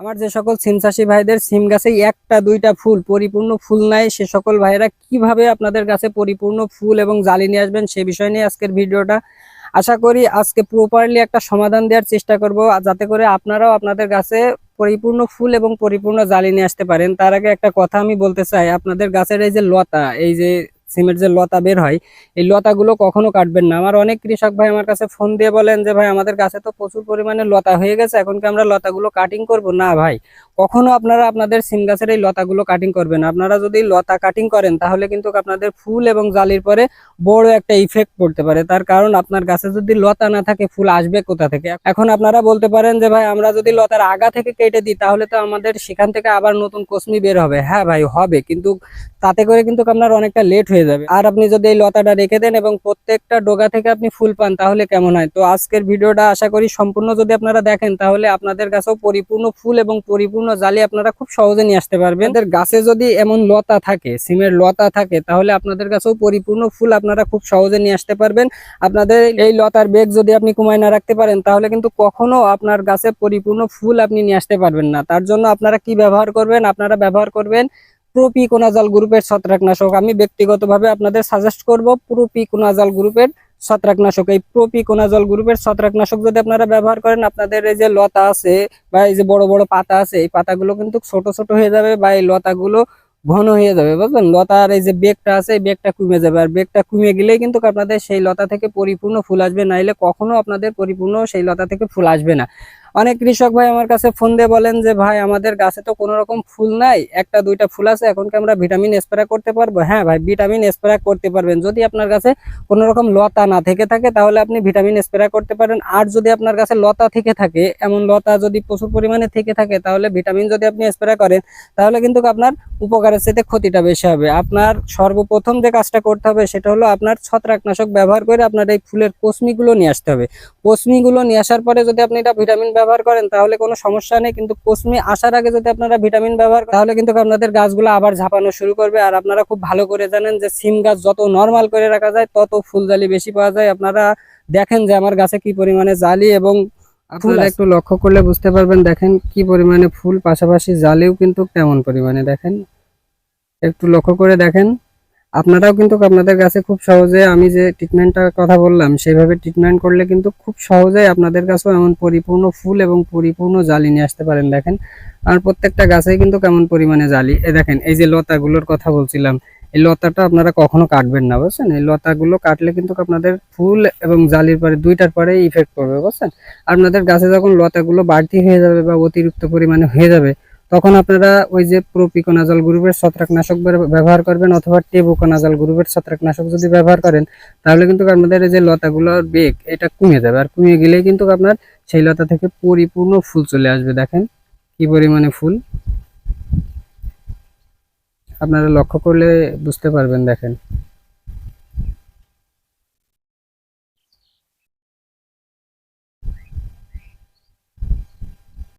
আমার যে সকল সিম চাষি ভাইদের সিম গাছে একটা, দুইটা ফুল, পরিপূর্ণ ফুল নাই। সে সকল ভাইরা কীভাবে আপনাদের গাছে পরিপূর্ণ ফুল এবং জালি নিয়ে আসবেন সে বিষয় নিয়ে আজকের ভিডিওটা। আশা করি আজকে প্রপারলি একটা সমাধান দেওয়ার চেষ্টা করব যাতে করে আপনারাও আপনাদের গাছে পরিপূর্ণ ফুল এবং পরিপূর্ণ জালি নিয়ে আসতে পারেন। তার আগে একটা কথা আমি বলতে চাই, আপনাদের গাছের এই যে লতা, এই যে সিমের যে লতা বের হয়, এই লতাগুলো কখনো কাটবেন না। আমার অনেক কৃষক ভাই আমার কাছে ফোন দিয়ে বলেন যে, ভাই, আমাদের গাছে তো প্রচুর পরিমাণে লতা হয়ে গেছে, এখন কি আমরা লতাগুলো কাটিং করব? না ভাই, কখনো আপনারা আপনাদের সিম গাছের এই লতাগুলো কাটিং করবেন আপনারা যদি লতা কাটিং করেন, তাহলে কিন্তু আপনাদের ফুল এবং জালির পরে বড় একটা ইফেক্ট পড়তে পারে। তার কারণ, আপনার গাছে যদি লতা না থাকে, ফুল আসবে কোথা থেকে? এখন আপনারা বলতে পারেন যে, ভাই, আমরা যদি লতার আগা থেকে কেটে দিই, তাহলে তো আমাদের সেখান থেকে আবার নতুন কসমি বের হবে। হ্যাঁ ভাই, হবে। কিন্তু তাতে করে কিন্তু আপনার অনেকটা লেট হয়ে যাবে। আর আপনি যদি এই লতাটা রেখে দেন এবং প্রত্যেকটা ডোগা থেকে আপনি ফুল পান, তাহলে কেমন হয়? তো আজকের ভিডিওটা আশা করি সম্পূর্ণ যদি আপনারা দেখেন, তাহলে আপনাদের কাছেও পরিপূর্ণ ফুল এবং পরিপূর্ণ জালি আপনারা খুব সহজে নিয়ে আসতে পারবেন। গাছে যদি এমন লতা থাকে, সিমের লতা থাকে, তাহলে আপনাদের কাছেও পরিপূর্ণ ফুল আপনারা খুব সহজে নিয়ে আসতে পারবেন। আপনাদের এই লতার বেগ যদি আপনি কমায় না রাখতে পারেন, তাহলে কিন্তু কখনো আপনার গাছে পরিপূর্ণ ফুল আপনি নিয়ে আসতে পারবেন না। তার জন্য আপনারা কি ব্যবহার করবেন? আপনারা ব্যবহার করবেন প্রোপিকোনাজাল গ্রুপের ছত্রাকনাশক। আমি ব্যক্তিগতভাবে আপনাদের সাজেস্ট করব প্রোপিকোনাজাল গ্রুপের ছত্রাকনাশক। এই প্রোপিকোনাজল গ্রুপের ছত্রাকনাশক যদি আপনারা ব্যবহার করেন, আপনাদের এই যে লতা আছে বা এই যে বড় বড় পাতা আছে, এই পাতাগুলো কিন্তু ছোট ছোট হয়ে যাবে বা এই লতাগুলো ঘন হয়ে যাবে, বুঝলেন? লতার এই যে বেগটা আছে, এই বেগটা কমে যাবে। আর বেগটা কমে গেলেই কিন্তু আপনাদের সেই লতা থেকে পরিপূর্ণ ফুল আসবে, নাইলে কখনো আপনাদের পরিপূর্ণ সেই লতা থেকে ফুল আসবে না। অনেক কৃষক ভাই আমার কাছে ফোন দিয়ে বলেন যে, ভাই, আমাদের গাছে তো কোনো রকম ফুল নাই, একটা, দুইটা ফুল আছে, এখন কি আমরা ভিটামিন স্প্রে করতে পারব? হ্যাঁ ভাই, ভিটামিন স্প্রে করতে পারবেন। যদি আপনার কাছে কোনো রকম লতা না থেকে থাকে, তাহলে আপনি ভিটামিন স্প্রে করতে পারেন। আর যদি আপনার কাছে লতা থেকে থাকে, এমন লতা যদি প্রচুর পরিমাণে থেকে থাকে, তাহলে ভিটামিন যদি আপনি স্প্রে করেন, তাহলে কিন্তু আপনার উপকারের সাথে ক্ষতিটা বেশি হবে। আপনার সর্বপ্রথম যে কাজটা করতে হবে, সেটা হলো আপনার ছত্রাকনাশক ব্যবহার করে আপনার এই ফুলের কোসমিগুলো নিয়ে আসতে হবে। কোসমিগুলো নিয়ে আসার পরে যদি আপনি এটা ভিটামিন ব্যবহার করেন তাহলে কোনো সমস্যা নেই। কিন্তু কোসমি আসার আগে যদি আপনারা ভিটামিন ব্যবহার করেন তাহলে কিন্তু আপনাদের গাছগুলো আবার ঝাপানো শুরু করবে। আর আপনারা খুব ভালো করে জানেন যে সিম গাছ যত নর্মাল করে রাখা যায় তত ফুল জালি বেশি পাওয়া যায়। আপনারা দেখেন যে আমার গাছে কি পরিমাণে জালি এবং আপনারা একটু লক্ষ্য করলে বুঝতে পারবেন দেখেন কি পরিমাণে ফুল পাশাপাশি জালিও কিন্তু তেমন পরিমাণে দেখেন। একটু লক্ষ্য করে দেখেন। আপনারাও কিন্তু আপনাদের কাছে খুব সহজে আমি যে ট্রিটমেন্টটার কথা বললাম, সেইভাবে ট্রিটমেন্ট করলে কিন্তু খুব সহজেই আপনাদের কাছেও এমন পরিপূর্ণ ফুল এবং পরিপূর্ণ জালি নিয়ে আসতে পারেন, দেখেন। আর প্রত্যেকটা গাছেই কিন্তু কেমন পরিমাণে জালি। এ দেখেন, এই যে লতাগুলোর কথা বলছিলাম, এই লতাটা আপনারা কখনো কাটবেন না, বুঝছেন? এই লতাগুলো কাটলে কিন্তু আপনাদের ফুল এবং জালির পরে, দুইটার পরে ইফেক্ট করবে বুঝছেন? আপনাদের গাছে যখন লতাগুলো বাড়তি হয়ে যাবে বা অতিরিক্ত পরিমাণে হয়ে যাবে তখন আপনারা ওই যে প্রোপিকোনাজল গ্রুপের ছত্রাকনাশক ব্যবহার করবেন অথবা টেবুকোনাজল গ্রুপের ছত্রাকনাশক যদি ব্যবহার করেন, তাহলে কিন্তু আপনাদের এই যে লতাগুলোর বেগ, এটা কমে যাবে। আর কমে গেলেই কিন্তু আপনার সেই লতা থেকে পরিপূর্ণ ফুল চলে আসবে। দেখেন কি পরিমাণে ফুল। আপনারা লক্ষ্য করলে বুঝতে পারবেন, দেখেন।